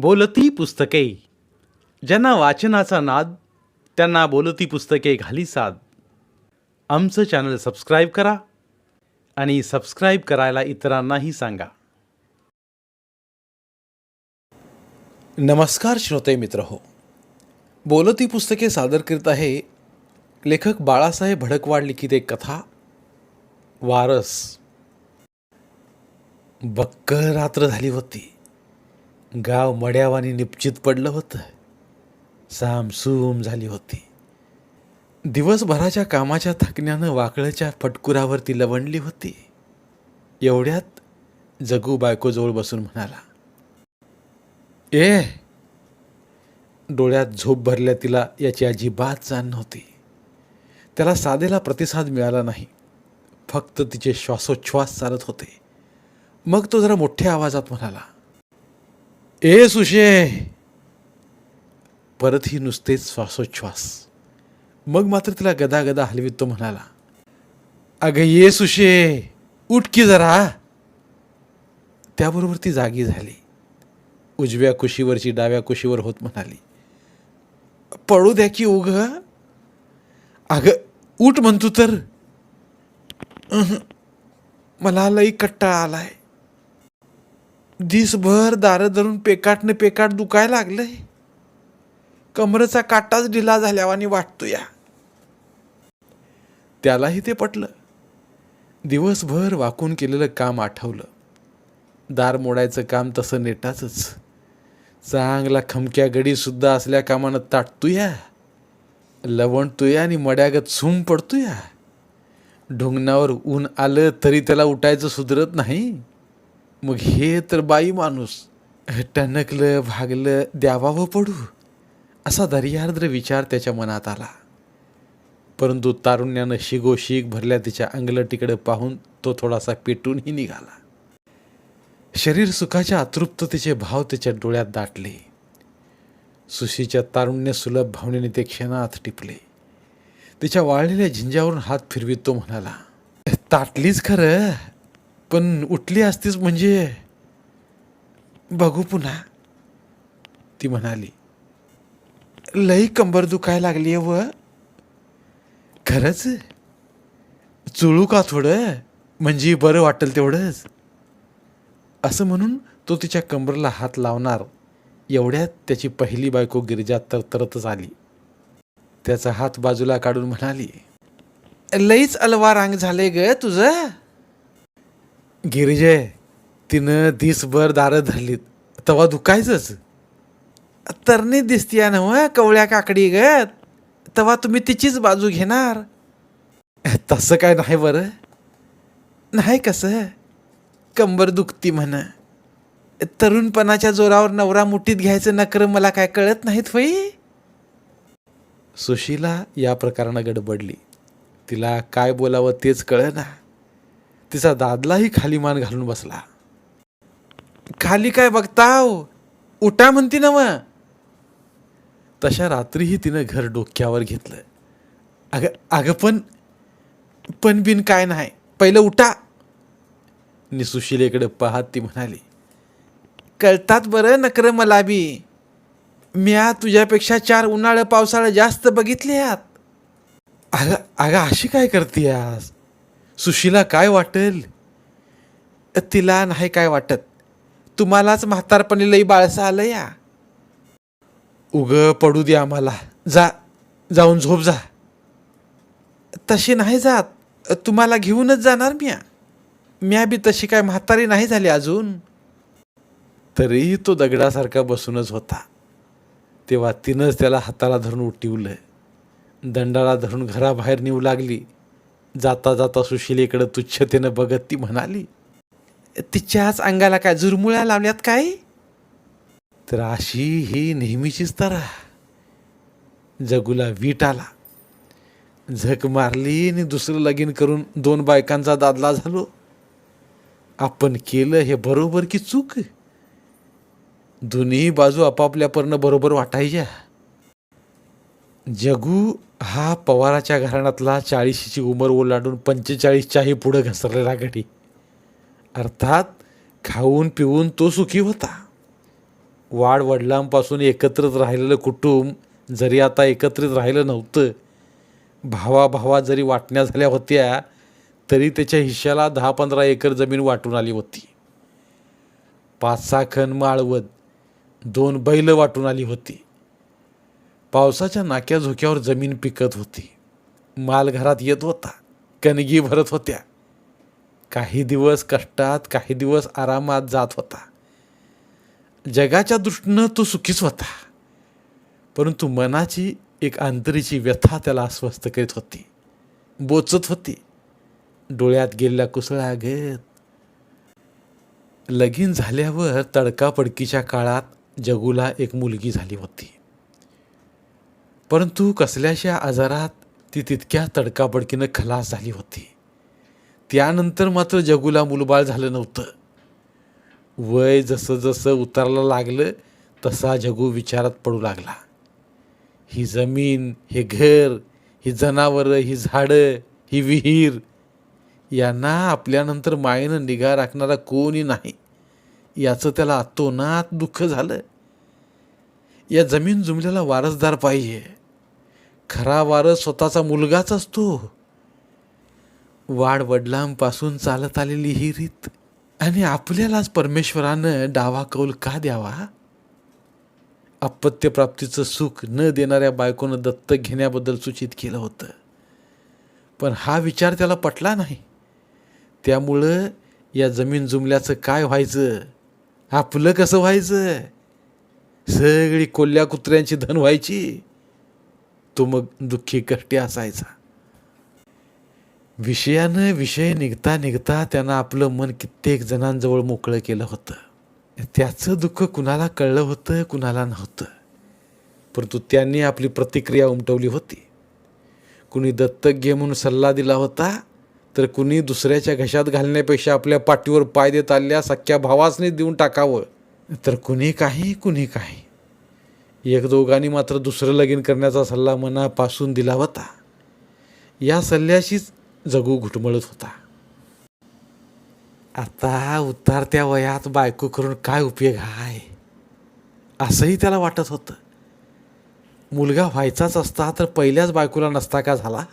बोलती पुस्तके. ज्यांना वाचनाचा नाद त्यांना बोलती पुस्तके घाली साद. आमचं चॅनल सबस्क्राईब करा आणि सबस्क्राईब करायला इतरांनाही सांगा. नमस्कार श्रोते मित्र हो. बोलती पुस्तके सादर करीत आहे लेखक बाळासाहेब भडकवाड लिखित एक कथा वारस. बक्क रात्र झाली होती. गाव मड्यावानी निपचित पडलं होतं. सामसूम झाली होती. दिवसभराच्या कामाच्या थकण्यानं वाकळच्या फटकुरावरती लवणली होती. एवढ्यात जगू बायकोजवळ बसून म्हणाला ए डोळ्यात झोप भरल्या तिला याची अजिबात जाण नव्हती. त्याला साधेला प्रतिसाद मिळाला नाही. फक्त तिचे श्वासोच्छ्वास चालत होते. मग तो जरा मोठ्या आवाजात म्हणाला ए सुशे परत ही नुसतेच श्वासोच्छ्वास. मग मात्र तिला गदा गदा हलवीत तो म्हणाला अगं ये सुशे उठ की जरा. त्याबरोबर ती जागी झाली. उजव्या कुशीवरची डाव्या कुशीवर होत म्हणाली पळू द्या की उग. अगं उठ म्हणतो तर. मला लई कट्टा आलाय. दिसभर दारं धरून पेकाटने पेकाट दुखायला लागलंय. कमरेचा काटाच ढिला झाल्यावानी वाटतो या त्यालाही ते पटलं. दिवसभर वाकून केलेलं काम आठवलं. दार मोडायचं काम तसं नेटाचंच. चांगला खमक्या गडीसुद्धा असल्या कामानं ताटतूया. लवणतोया आणि मड्यागत सूम पडतोया. ढुंगणावर ऊन आलं तरी त्याला उठायचं सुधरत नाही. मग हे तर बाई माणूस. टणकलं भागलं द्यावावं पडू असा दर्यार्द्र विचार त्याच्या मनात आला. परंतु तारुण्यानं शिगोशिग भरल्या तिच्या अंगलटीकडे पाहून तो थोडासा पेटूनही निघाला. शरीर सुखाच्या अतृप्ततेचे भाव त्याच्या डोळ्यात दाटले. सुशीच्या तारुण्य सुलभ भावनेने ते क्षणात टिपले. तिच्या वाळलेल्या झिंजावरून हात फिरवीत तो म्हणाला ताटलीच खरं. पण उठली असतीस म्हणजे बघू पुन्हा. ती म्हणाली लई कंबर दुखायला लागली व. खरंच? चुळू का थोडं? म्हणजे बरं वाटेल तेवढंच. असं म्हणून तो तिच्या कंबरला हात लावणार. एवढ्यात त्याची पहिली बायको गिरजा तरतरतच आली. त्याचा हात बाजूला काढून म्हणाली लईच अलवार रांग झाले ग तुझं. गिरिजय तिनं दिसभर दारं धरलीत. तवा दुखायचंच. तरणी दिसतीया ना कवळ्या काकडी ग. तवा तुम्ही तिचीच बाजू घेणार. तसं काय नाही बरं. नाही कसं. कंबर दुखती म्हण. तरुणपणाच्या जोरावर नवरा मुठीत घ्यायचं नकर मला काय कळत नाहीत होई सुशीला या प्रकारानं गडबडली. तिला काय बोलावं तेच कळेना. तिचा दादलाही खाली मान घालून बसला. खाली काय बघताव? उठा म्हणती ना मग तशा रात्रीही तिनं घर डोक्यावर घेतलं. अगं अगं पण पण बिन काय नाही. पहिलं उठा. निसुशिलेकडे पाहत ती म्हणाली कळतात बरं नकर मला बी म्या तुझ्यापेक्षा चार उन्हाळं पावसाळं जास्त बघितले आत. अगं अगं अशी काय करते आज सुशीला काय वाटेल? तिला नाही काय वाटत. तुम्हालाच म्हातारपणी लई बाळसं आलं या उग पडू दे आम्हाला. जा जाऊन झोप जा. तशी नाही जात. तुम्हाला घेऊनच जाणार म्या. म्या बी तशी काय म्हातारी नाही झाली अजून. तरीही तो दगडासारखा बसूनच होता. तेव्हा तिनंच त्याला हाताला धरून उठिवलं. दंडाला धरून घराबाहेर नेऊ लागली. जाता जाता सुशिलेकडं तुच्छतेनं बघत ती म्हणाली तिच्याच अंगाला काय झुरमुळ्या लावल्यात काय? तर अशी ही नेहमीचीच तरा. जगूला वीट आला. झक मारली आणि दुसरं लगीन करून दोन बायकांचा दादला झालो. आपण केलं हे बरोबर की चूक? दोन्ही बाजू आपापल्या बरोबर वाटायच्या. जगू हा पवाराच्या घराण्यातला चाळीशीची उमर ओलांडून पंचेचाळीसच्याही पुढं घसरलेला गडी. अर्थात खाऊन पिऊन तो सुखी होता. वाड वडिलांपासून एकत्रित राहिलेलं कुटुंब जरी आता एकत्रित राहिलं नव्हतं भावाभावा जरी वाटण्या झाल्या होत्या तरी त्याच्या हिश्श्याला दहा पंधरा एकर जमीन वाटून आली होती. पाच सहा खण माळवत दोन बैल वाटून आली होती. पावसाच्या नाक्या झोक्यावर जमीन पिकत होती. माल घरात येत होता. कणगी भरत होत्या. काही दिवस कष्टात काही दिवस आरामात जात होता. जगाच्या दृष्टीनं तो सुखीच होता. परंतु मनाची एक आंतरीची व्यथा त्याला अस्वस्थ करीत होती. बोचत होती. डोळ्यात गेलेल्या कुसळागत लगीन झाल्यावर तडकापडकीच्या काळात जगूला एक मुलगी झाली होती. परंतु कसल्याशा आजारात ती तितक्या तडकाबडकीनं खलास झाली होती. त्यानंतर मात्र जगूला मुलबाळ झालं नव्हतं. वय जसं जसं उतरायला लागलं तसा जगू विचारात पडू लागला. ही जमीन हे घर ही जनावरं ही झाडं ही विहीर यांना आपल्यानंतर मायेनं निगा राखणारा कोणी नाही. याचं त्याला अतोनात दुःख झालं. या जमीन जुमल्याला वारसदार पाहिजे. खरा वारस स्वतःचा मुलगाच असतो. वाड वडिलांपासून चालत आलेली ही रीत आणि आपल्यालाच परमेश्वरानं डावा कौल का द्यावा? अपत्यप्राप्तीचं सुख न देणाऱ्या बायकोनं दत्तक घेण्याबद्दल सूचित केलं होतं. पण हा विचार त्याला पटला नाही. त्यामुळं या जमीन जुमल्याचं काय व्हायचं? आपलं कसं व्हायचं? सगळी कोल्ह्या कुत्र्यांची धन व्हायची. तो मग दुःखी कष्टी असायचा. विषयानं विषय निघता निघता त्यानं आपलं मन कित्येक जणांजवळ मोकळं केलं होतं. त्याचं दुःख कुणाला कळलं होतं कुणाला नव्हतं. परंतु त्यांनी आपली प्रतिक्रिया उमटवली होती. कुणी दत्तक घे म्हणून सल्ला दिला होता तर कुणी दुसऱ्याच्या घशात घालण्यापेक्षा आपल्या पाठीवर पाय देत आल्या सख्या भावासने देऊन टाकावं. तर कुणी काही कुणी काही. एक दोघांनी मात्र दुसरं लगीन करण्याचा सल्ला मनापासून दिला होता. या सल्ल्याशीच जगू घुटमळत होता. आता उतारत्या वयात बायको करून काय उपयोग आहे असंही त्याला वाटत होतं. मुलगा व्हायचाच असता तर पहिल्याच बायकोला नसता का झाला?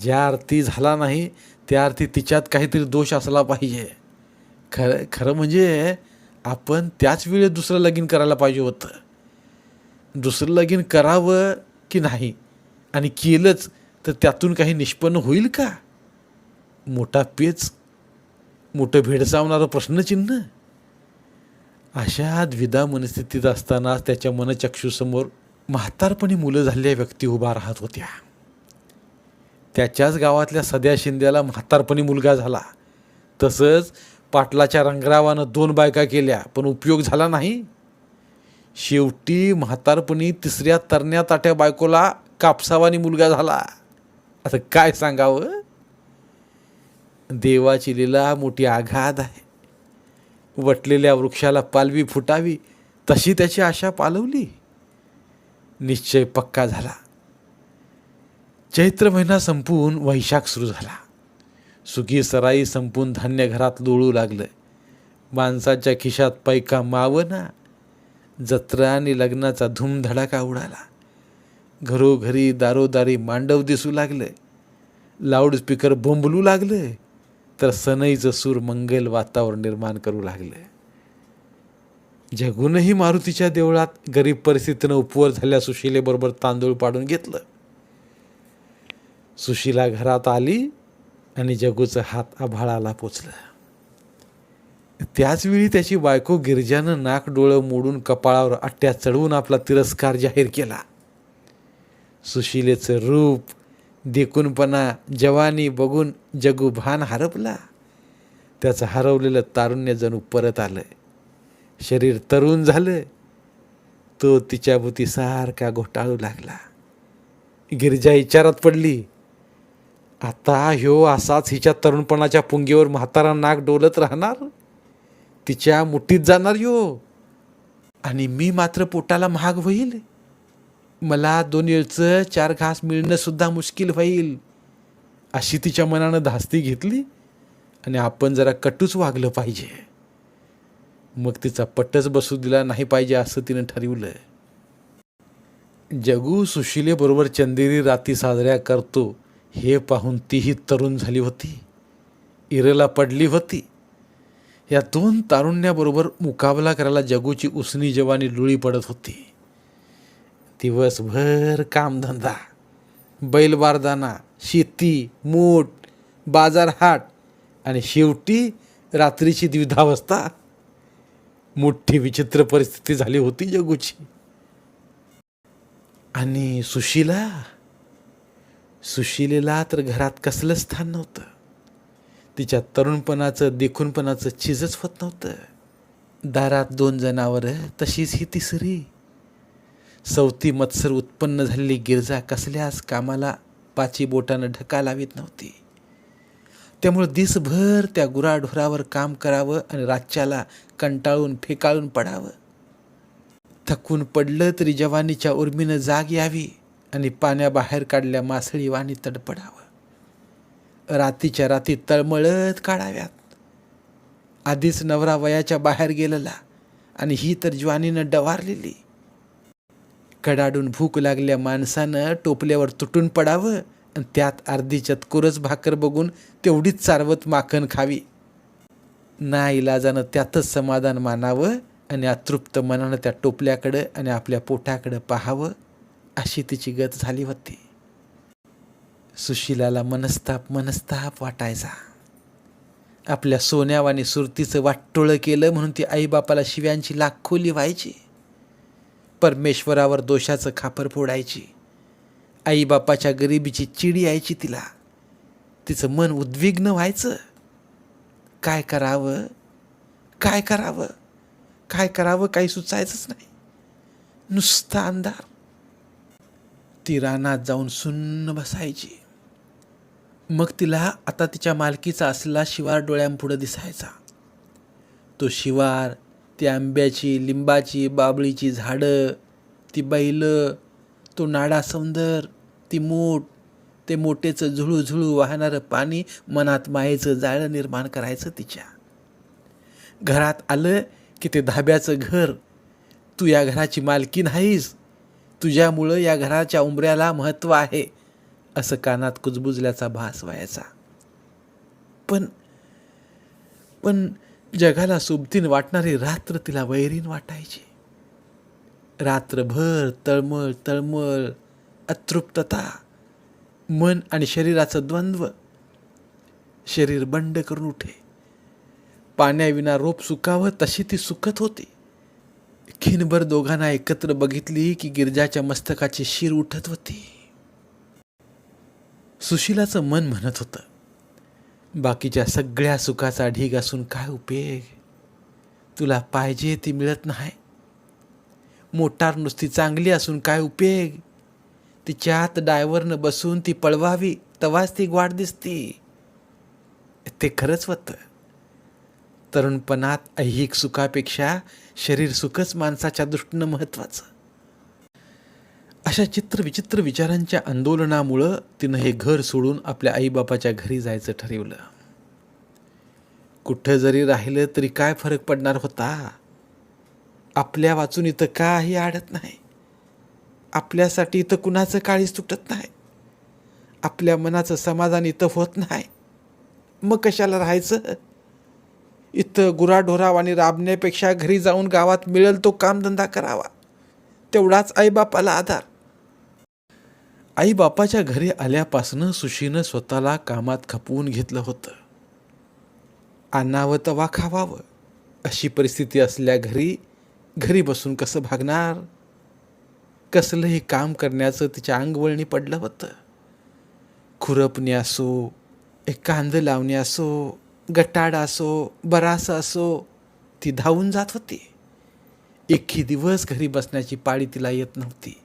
ज्या अर्थी झाला नाही त्या अर्थी तिच्यात काहीतरी दोष असला पाहिजे. खरं खरं म्हणजे आपण त्याच वेळेत दुसरं लगीन करायला पाहिजे होतं. दुसरं लगीन करावं की नाही? आणि केलंच तर त्यातून काही निष्पन्न होईल का? मोठा पेच मोठं भेडसावणारं प्रश्नचिन्ह? अशा द्विधा मनस्थितीत असताना त्याच्या मनचक्षूसमोर म्हातारपणी मुलं झालेल्या व्यक्ती उभा राहत होत्या. त्याच्याच गावातल्या सध्या शिंद्याला म्हातारपणी मुलगा झाला. तसंच पाटलाच्या रंगरावानं दोन बायका केल्या पण उपयोग झाला नाही. शेवटी म्हातारपणी तिसऱ्या तरण्या ताट्या बायकोला कापसावानी मुलगा झाला. आता काय सांगावं? देवाची लीला मोठी आघात आहे. वटलेल्या वृक्षाला पालवी फुटावी तशी त्याची आशा पालवली. निश्चय पक्का झाला. चैत्र महिना संपून वैशाख सुरू झाला. सुखी सराई संपून धान्य घरात लोळू लागलं. माणसाच्या खिशात पैका मावना. जत्रा आणि लग्नाचा धूमधडाका उडाला. घरोघरी दारोदारी मांडव दिसू लागले. लाऊडस्पीकर बोंबलू लागले. तर सनईचं सूर मंगल वातावरण निर्माण करू लागले. जगूनही मारुतीच्या देवळात गरीब परिस्थितीनं उपवर झाल्या सुशिलेबरोबर तांदूळ पाडून घेतलं. सुशीला घरात आली आणि जगूचं हात आभाळाला पोचलं. त्याचवेळी त्याची बायको गिरजानं नाक डोळं मोडून कपाळावर अट्ट्या चढवून आपला तिरस्कार जाहीर केला. सुशिलेचं रूप देखूनपणा जवानी बघून जगू भान हरपला. त्याचं हरवलेलं तारुण्य जणू परत आलं शरीर तरुण झालं तो तिच्या भूती सारखा घोटाळू लागला. गिरजा विचारात पडली. आता ह्यो असाच हिच्या तरुणपणाच्या पुंगीवर म्हातारा नाक डोलत राहणार? तिच्या मुठीत जाणार यो. आणि मी मात्र पोटाला महाग होईल. मला दोन वेळचं चार घास मिळणंसुद्धा मुश्किल होईल. अशी तिच्या मनानं धास्ती घेतली आणि आपण जरा कटूच वागलं पाहिजे. मग तिचा पट्टच बसू दिला नाही पाहिजे असं तिनं ठरवलं. जगू सुशिलेबरोबर चंदेरी राती साजऱ्या करतो हे पाहून तीही तरुण झाली होती. इरेला पडली होती. या दोन तारुण्याबरोबर मुकाबला करायला जगूची उसनी जवानी लुळी पडत होती. दिवसभर कामधंदा बैलबारदाना शेती मूठ बाजारहाट आणि शेवटी रात्रीची द्विधावस्था. मोठी विचित्र परिस्थिती झाली होती जगूची. आणि सुशीला सुशिलेला तर घरात कसलं स्थान नव्हतं. तिच्या तरुणपणाचं देखूनपणाचं चिजच होत नव्हतं. दारात दोन जनावरं तशीच ही तिसरी. सवती मत्सर उत्पन्न झालेली गिरजा कसल्याच कामाला पाची बोटानं ढका लावित नव्हती. त्यामुळे दिसभर त्या गुराढोरावर काम करावं आणि राज्याला कंटाळून फेकाळून पडावं. थकून पडलं तरी जवानीच्या उर्मीनं जाग यावी आणि पाण्याबाहेर काढल्या मासळी वाणी तडपडावं. रातीच्या राती तळमळत काढाव्यात. आधीच नवरा वयाच्या बाहेर गेलेला आणि ही तर ज्वानीनं डवारलेली. कडाडून भूक लागल्या माणसानं टोपल्यावर तुटून पडावं आणि त्यात अर्धी चतकोरच भाकर बघून तेवढीच चारवत माखण खावी. ना इलाजानं त्यातच समाधान मानावं आणि अतृप्त मनानं त्या टोपल्याकडं आणि आपल्या पोटाकडं पाहावं अशी तिची गत झाली होती. सुशिलाला मनस्ताप मनस्ताप वाटायचा. आपल्या सोन्यावाने सुरतीचं वाटोळं केलं म्हणून ती आईबापाला शिव्यांची लाखोली व्हायची. परमेश्वरावर दोषाचं खापर फोडायची. आईबापाच्या गरिबीची चिडी यायची तिला. तिचं मन उद्विग्न व्हायचं. काय करावं? काय करावं? काय करावं? काही सुचायचंच नाही. नुसता अंधार. ती रानात जाऊन सुन्न बसायची. मग तिला आता तिच्या मालकीचा असलेला शिवार डोळ्यांपुढं दिसायचा. तो शिवार ती आंब्याची लिंबाची बाबळीची झाडं ती बैलं तो नाडा सौंदर ती मूठ ते मोठेचं झुळू झुळू वाहणारं पाणी मनात मायेचं जाळं निर्माण करायचं तिच्या. घरात आलं की ते धाब्याचं घर. तू या घराची मालकी नाहीस. तुझ्यामुळं या घराच्या उंबऱ्याला महत्त्व आहे. असं कानात कुजबुजल्याचा भास व्हायचा. पण पण जगाला सुबतीन वाटणारी रात्र तिला वैरीन वाटायची. रात्रभर तळमळ तळमळ अतृप्तता मन आणि शरीराचं द्वंद्व शरीर बंड करून उठे. पाण्याविना रोप सुकावं तशी ती सुकत होती. खिनभर दोघांना एकत्र बघितली की गिरजाच्या मस्तकाची शिर उठत होती. सुशिलाचं मन म्हणत होतं बाकीच्या सगळ्या सुखाचा ढीग असून काय उपयोग? तुला पाहिजे ती मिळत नाही. मोटार नुसती चांगली असून काय उपयोग? तिच्यात डायव्हरनं बसून ती पळवावी तवाच ती ग्वाड दिसती. ते खरंच होतं. तरुणपणात ऐहिक सुखापेक्षा शरीर सुखच माणसाच्या दृष्टीनं महत्त्वाचं. अशा चित्र विचित्र विचारांच्या आंदोलनामुळं तिनं हे घर सोडून आपल्या आईबापाच्या घरी जायचं ठरवलं. कुठं जरी राहिलं तरी काय फरक पडणार होता? आपल्या वाचून इथं काही आडत नाही. आपल्यासाठी इथं कुणाचं काळीच तुटत नाही. आपल्या मनाचं समाधान इथं होत नाही. मग कशाला राहायचं? इथं गुराढोराव आणि राबण्यापेक्षा घरी जाऊन गावात मिळेल तो कामधंदा करावा. तेवढाच आईबापाला आधार. आईबापाच्या घरी आल्यापासनं सुशीनं स्वतःला कामात खपवून घेतलं होतं. आणावं तवा खावावं अशी परिस्थिती असल्या घरी घरी बसून कसं भागणार? कसलंही काम करण्याचं तिच्या अंगवळणी पडलं होतं. खुरपणे असो एक कांद लावणे असो गटाड असो बरास असो ती धावून जात होती. एकही दिवस घरी बसण्याची पाळी तिला येत नव्हती.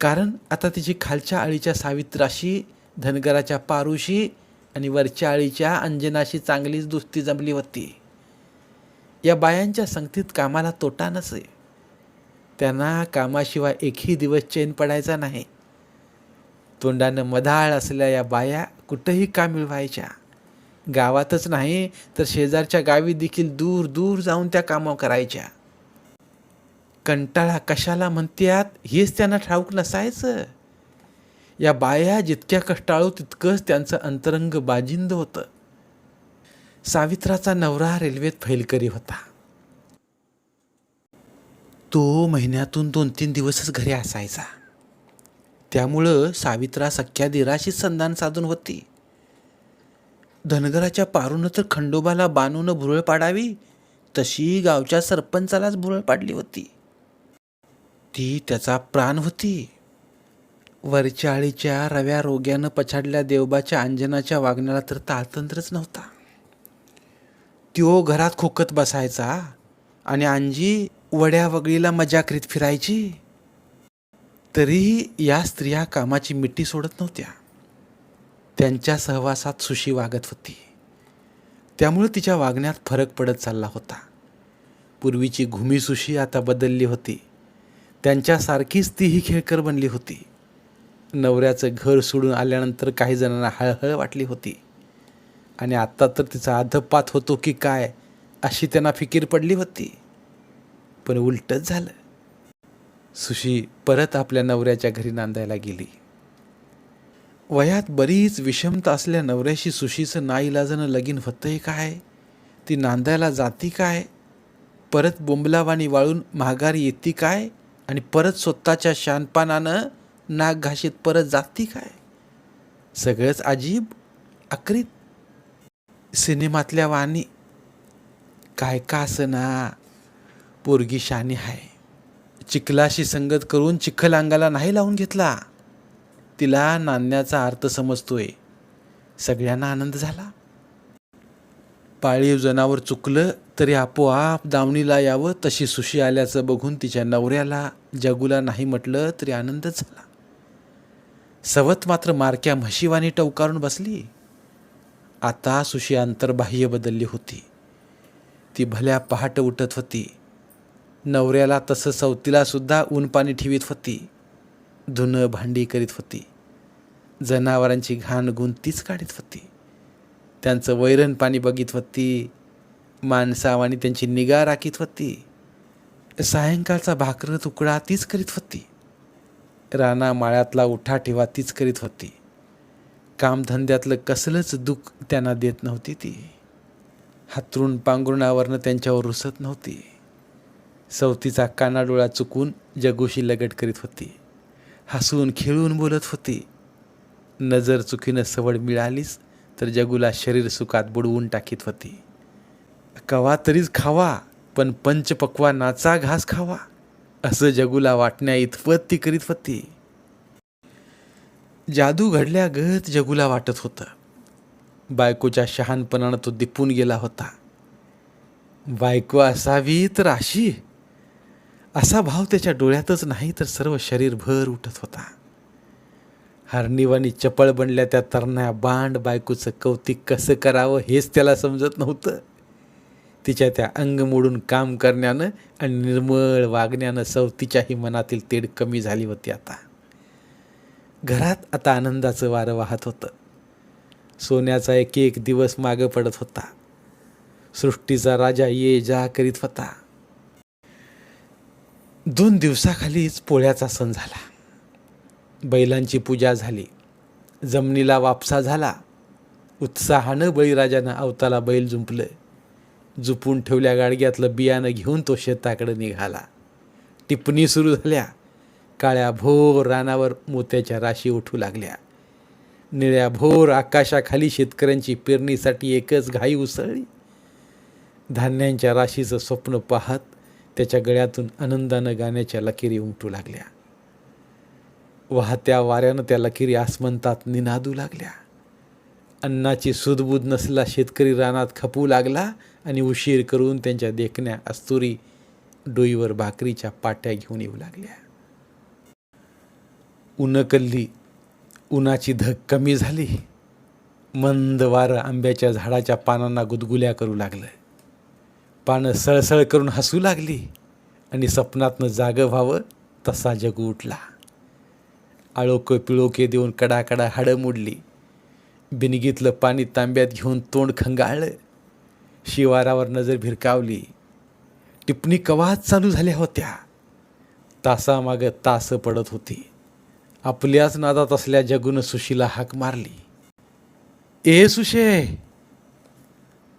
कारण आता तिची खालच्या आळीच्या सावित्राशी धनगराच्या पारुशी आणि वरच्या आळीच्या अंजनाशी चांगलीच दुस्ती जमली होती. या बायांच्या संगतीत कामाला तोटा नसे. त्यांना कामाशिवाय एकही दिवस चैन पडायचा नाही. तोंडानं मधाळ असलेल्या या बाया कुठंही काम मिळवायच्या. गावातच नाही तर शेजारच्या गावी देखील दूर दूर जाऊन त्या कामं करायच्या. कंटाळा कशाला म्हणत्यात? हेच त्यांना ठाऊक नसायचं. या बाया जितक्या कष्टाळू तितकंच त्यांचं अंतरंग बाजिंद होतं. सावित्राचा नवरा रेल्वेत फैलकरी होता. तो महिन्यातून दोन तीन दिवसच घरी असायचा. त्यामुळं सावित्रा सख्या दिराशीच संधान साधून होती. धनगराच्या पारून तर खंडोबाला बांधून भुरळ पाडावी तशी गावच्या सरपंचालाच भुरळ पाडली होती. ती त्याचा प्राण होती. वरच्या आळीच्या रव्या रोग्यानं पछाडल्या देवबाच्या अंजनाच्या वागण्याला तर ताळतंत्रच नव्हता. त्यो घरात खोकत बसायचा आणि अंजी वड्या वगळीला मजा करीत फिरायची. तरीही या स्त्रिया कामाची मिठी सोडत नव्हत्या. त्यांच्या सहवासात सुशी वागत होती. त्यामुळे तिच्या वागण्यात फरक पडत चालला होता. पूर्वीची घुमी सुशी आता बदलली होती. त्यांच्यासारखीच तीही खेळकर बनली होती. नवऱ्याचं घर सोडून आल्यानंतर काही जणांना हळहळ वाटली होती. आणि आत्ता तर तिचा अधपात होतो की काय अशी त्यांना फिकीर पडली होती. पण उलटच झालं. सुशी परत आपल्या नवऱ्याच्या घरी नांदायला गेली. वयात बरीच विषमता असल्या नवऱ्याशी सुशीचं नाईलाजानं लगीन होतंय काय? ती नांदायला जाती काय? परत बोंबलावाणी वाळून महागारी येते काय? आणि परत स्वतःच्या शानपानानं नाक घाशीत परत जाती काय? सगळंच अजीब अक्रीत सिनेमातल्या वाणी काय का असना पोरगी शानी आहे चिखलाशी संगत करून चिखल अंगाला नाही लावून घेतला. तिला नांदण्याचा अर्थ समजतोय. सगळ्यांना आनंद झाला. पाळीव जनावर चुकलं तरी आपोआप दावणीला यावं तशी सुशी आल्याचं बघून तिच्या नवऱ्याला जगूला नाही म्हटलं तरी आनंद झाला. सवत मात्र मारक्या म्हशीवानी टवकारून बसली. आता सुशी अंतर्बाह्य बदलली होती. ती भल्या पहाट उठत होती. नवऱ्याला तसं सवतीला सुद्धा ऊन पाणी ठेवीत होती. धुनं भांडी करीत होती. जनावरांची घाण गुण तीच काढीत होती. त्यांचं वैरण पाणी बघित होती. माणसावानी त्यांची निगा राखीत होती. सायंकाळचा भाकर तुकडा तीच करीत होती. राना माळ्यातला उठा ठेवा तीच करीत होती. कामधंद्यातलं कसलंच दुःख त्यांना देत नव्हती ती. हातरून पांघरुणावरनं त्यांच्यावर रुसत नव्हती. सवतीचा कानाडोळा चुकून जगूशी लगट करीत होती. हसून खेळून बोलत होती. नजर चुकीनं सवड मिळालीच तर जगूला शरीर सुखात बुडवून टाकीत होती. कवा तरीच खावा पण पंचपक्वानाचा घास खावा असं जगूला वाटण्या इतपत ती करीत होती. जादू घडल्यागत जगूला वाटत होतं. बायकोच्या शहानपणानं तो दिपून गेला होता. बायको असावी तर अशी असा भाव त्याच्या डोळ्यातच नाही तर सर्व शरीर भर उठत होता. हरणीवानी चपळ बनल्या त्या तरण्या बांड बायकोचं कौतिक कसं करावं हेच त्याला समजत नव्हतं. तिच्या त्या अंग मोडून काम करण्यानं आणि निर्मळ वागण्यानं सवतीच्याही मनातील तेढ कमी झाली होती आता. घरात आता आनंदाचं वारं वाहत होतं. सोन्याचा एक एक दिवस मागं पडत होता. सृष्टीचा राजा ये जा करीत होता. दोन दिवसाखालीच पोळ्याचा सण झाला. बैलांची पूजा झाली. जमिनीला वापसा झाला. उत्साहानं बळीराजानं अवताला बैल जुंपलं. जुपून ठेवल्या गाडग्यातलं बियाणं घेऊन तो शेताकडे निघाला. टिप्पणी सुरू झाल्या. काळ्या भोर रानावर मोत्याच्या राशी उठू लागल्या. निळ्या भोर आकाशाखाली शेतकऱ्यांची पेरणीसाठी एकच घाई उसळली. धान्यांच्या राशीचं स्वप्न पाहत त्याच्या गळ्यातून आनंदानं गाण्याच्या लकीरी उमटू लागल्या. वाहत्या वाऱ्यानं त्या लकीरी आसमंतात निनादू लागल्या. अन्नाची सुदबुद नसला शेतकरी रानात खपू लागला. आणि उशीर करून त्यांच्या देखण्या अस्तुरी डोईवर भाकरीच्या पाट्या घेऊन येऊ लागल्या. उन्हकल्ली उन्हाची धग कमी झाली. मंद वारं आंब्याच्या झाडाच्या पानांना गुदगुल्या करू लागलं. पानं सळसळ करून हसू लागली आणि स्वप्नातनं जागं व्हावं तसा जगू उठला. आळोके पिळोके देऊन कडाकडा हाडं मोडली. बिनगीतलं पाणी तांब्यात घेऊन तोंड खंगाळलं. शिवारावर नजर भिरकावली टिपणी कवाच चालू झाल्या होत्या? तासामागं तास पडत होती. आपल्याच नादात असल्या जगून सुशीला हाक मारली. ए सुशे!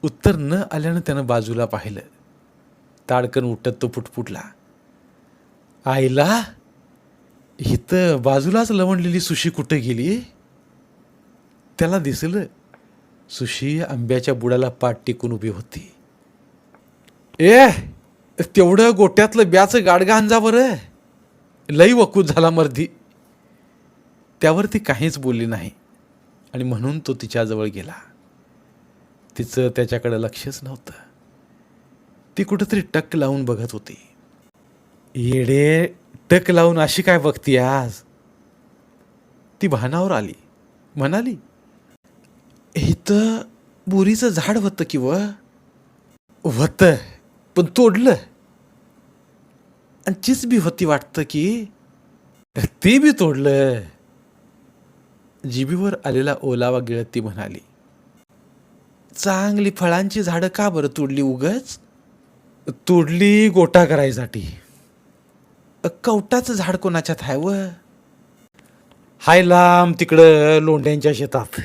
उत्तर न आल्यानं त्यानं बाजूला पाहिलं. ताडकन उठत तो फुटफुटला आईला इथं बाजूलाच लवणलेली सुशी कुठं गेली? त्याला दिसलं सुशी आंब्याच्या बुडाला पाठ टिकून उभी होती. ए तेवढं गोट्यातलं ब्याचं गाडगा अंजा बरं. लई वकूत झाला मर्दी. त्यावर ती काहीच बोलली नाही आणि म्हणून तो तिच्याजवळ गेला. तिचं त्याच्याकडे लक्षच नव्हतं. ती कुठंतरी टक लावून बघत होती. येडे टक लावून अशी काय बघती आज? ती भानावर आली. म्हणाली इथं बोरीचं झाड होतं की होतं पण तोडलं. आणि चीच बी होती वाटतं की ते बी तोडलं. जिबीवर आलेला ओलावा गिळत ती म्हणाली. चांगली फळांची झाडं का बरं तोडली उगच? तोडली गोटा करायसाठी कवटाचं झाड कोणाच्यात आहे व? हाय लांब तिकडं लोंढ्यांच्या शेतात.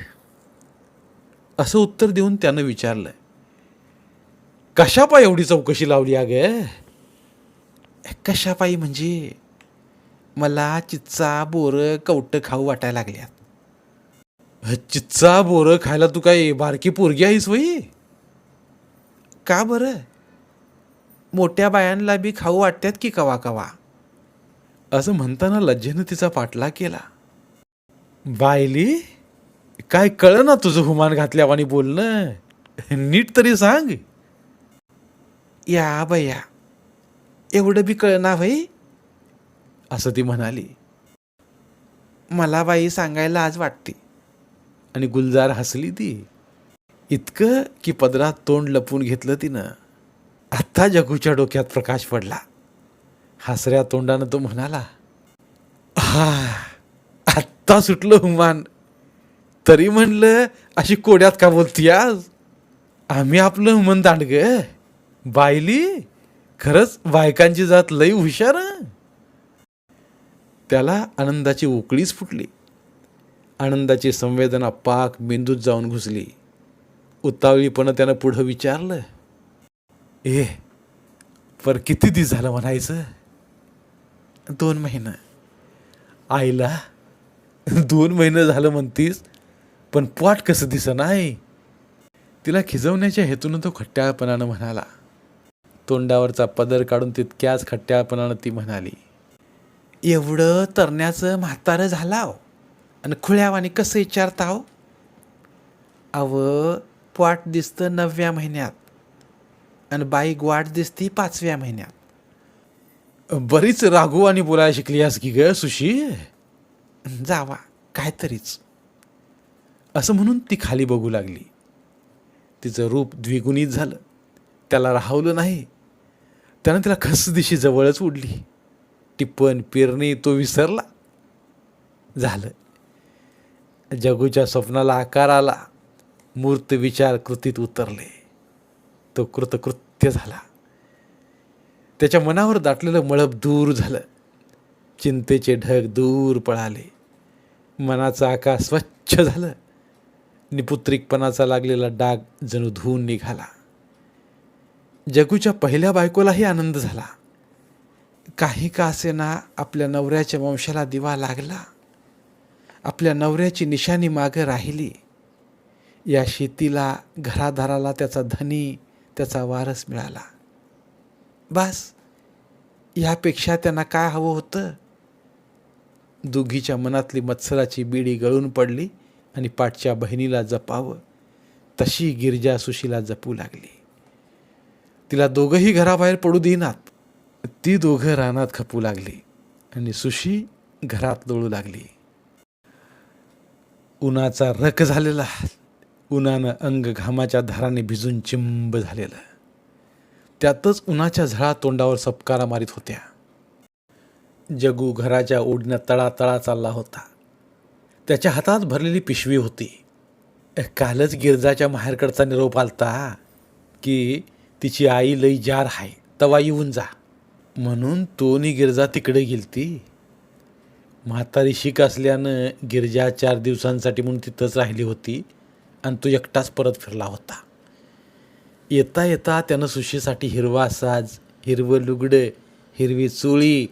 असं उत्तर देऊन त्यानं विचारलं कशापायी एवढी चौकशी लावली अगे? कशापायी म्हणजे? मला चिच्चा बोरं कवटं खाऊ वाटायला लागल्यात. चिच्चा बोरं खायला तू काय बारकी पोरगी आहेस वई का बरं? मोठ्या बायांना बी खाऊ वाटतात की कवा कवा? असं म्हणताना लज्जेनं तिचा पाठलाग केला. बायली काय कळ ना तुझं हुमान घातल्यावानी बोलणं? नीट तरी सांग. या बया एवढं बी कळना भाई असं ती म्हणाली. मला बाई सांगायला आज वाटते. आणि गुलजार हसली ती. इतकं की पदरात तोंड लपून घेतलं तिनं. आत्ता जगूच्या डोक्यात प्रकाश पडला. हसऱ्या तोंडानं तो म्हणाला हा आत्ता सुटलं हुमान. तरी म्हणलं अशी कोड्यात का बोलती आज? आम्ही आपलं हुमन दांड ग. बायली खरंच बायकांची जात लई हुशार त्याला आनंदाची उकळीच फुटली. आनंदाची संवेदना पाक मेंदूत जाऊन घुसली. उतावळीपणं त्यानं पुढं विचारलं. ए पर किती दिवस झालं म्हणायचं? दोन महिनं. आईला दोन महिनं झालं म्हणतीस? पण पोट कसं दिस नाही? तिला खिजवण्याच्या हेतून तो खट्ट्याळपणानं म्हणाला. तोंडावरचा पदर काढून तितक्याच खट्ट्याळपणानं ती म्हणाली एवढं तरण्याचं म्हातारं झालाव आणि खुळ्यावाने कसं विचारताव अव पोट दिसतं नवव्या महिन्यात आणि बाई ग्वाट दिसती पाचव्या महिन्यात. बरीच राघवानी बोलायला शिकली आहेस की ग सुशी? जावा काहीतरीच. असं म्हणून ती खाली बघू लागली. तिचं रूप द्विगुणित झालं. त्याला राहवलं नाही. त्यानं तिला खस दिशी जवळच उडली. टिप्पण पेरणी तो विसरला. झालं. जगूच्या स्वप्नाला आकार आला. मूर्त विचार कृतीत उतरले. तो कृतकृत्य झाला. त्याच्या मनावर दाटलेलं मळब दूर झालं. चिंतेचे ढग दूर पळाले. मनाचा आकाश स्वच्छ झालं. निपुत्रिकपणाचा लागलेला डाग जणू धुवून निघाला. जगूच्या पहिल्या बायकोलाही आनंद झाला. काही का असेना आपल्या नवऱ्याच्या वंशाला दिवा लागला. आपल्या नवऱ्याची निशाणी मागं राहिली. या शेतीला घरादाराला त्याचा धनी त्याचा वारस मिळाला. बस यापेक्षा त्यांना काय हवं होतं? दोघीच्या मनातली मत्सराची बिडी गळून पडली. आणि पाठच्या बहिणीला जपावं. तशी गिरजा सुशीला जपू लागली. तिला दोघंही घराबाहेर पडू देईनात. ती दोघं रानात खपू लागली आणि सुशी घरात लोळू लागली. उन्हाचा रक झालेला उन्हानं अंग घामाच्या धाराने भिजून चिंब झालेलं. त्यातच उन्हाच्या झळा तोंडावर सपकारा मारित होत्या. जगू घराच्या ओढण्यात तळातळा चालला होता. त्याच्या हातात भरलेली पिशवी होती. कालच गिरजाच्या माहेरकडचा निरोप आलता की तिची आई लई जार आहे तवा येऊन जा. म्हणून तो नी गिरजा तिकडे गेलती. म्हातारी शिक असल्यानं गिरजा चार दिवसांसाठी म्हणून तिथंच राहिली होती आणि तो एकटाच परत फिरला होता. येता येता त्यानं सुशीसाठी हिरवा साज हिरवं लुगडं हिरवी चोळी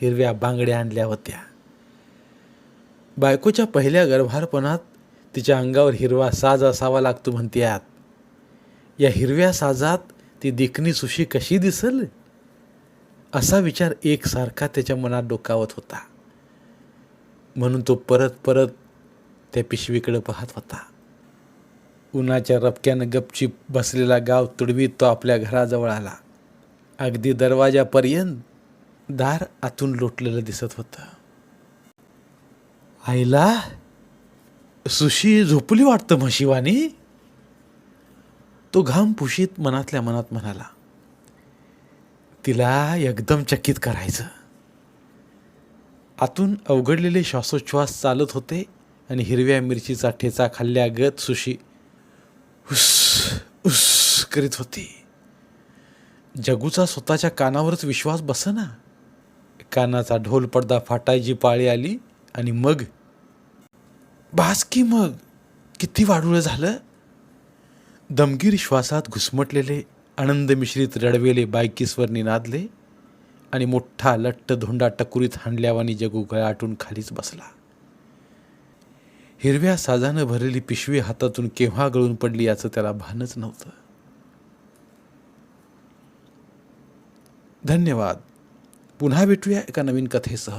हिरव्या बांगड्या आणल्या होत्या. बायकोच्या पहिल्या गर्भारपणात तिच्या अंगावर हिरवा साज असावा लागतो म्हणत्यात. या हिरव्या साजात ती देखणी सुशी कशी दिसल? असा विचार एकसारखा त्याच्या मनात डोकावत होता. म्हणून तो परत परत त्या पिशवीकडे पाहत होता. उन्हाच्या रपक्यानं गपचीप बसलेला गाव तुडवीत तो आपल्या घराजवळ आला. अगदी दरवाजापर्यंत दार आतून लोटलेलं दिसत होतं. आईला सुशी झोपली वाटतं म्हशिवानी? तो घाम पुशीत मनातल्या मनात म्हणाला तिला एकदम चकित करायचं. आतून अवघडलेले श्वासोच्छ्वास चालत होते आणि हिरव्या मिरचीचा ठेचा खाल्ल्यागत सुशी उस उस करीत होती. जगूचा स्वतःच्या कानावरच विश्वास बसना. कानाचा ढोल पडदा फाटायची पाळी आली आणि मग बास की मग? किती वाढूळ झालं? दमगीर श्वासात घुसमटलेले आनंद मिश्रित रडवेले बायकीसवर निनादले आणि मोठा लट्ट धोंडा टकुरीत हांडल्यावानी जगू गळाटून खालीच बसला. हिरव्या साजानं भरलेली पिशवी हातातून केव्हा गळून पडली याचं त्याला भानच नव्हतं. धन्यवाद. पुन्हा भेटूया एका नवीन कथेसह.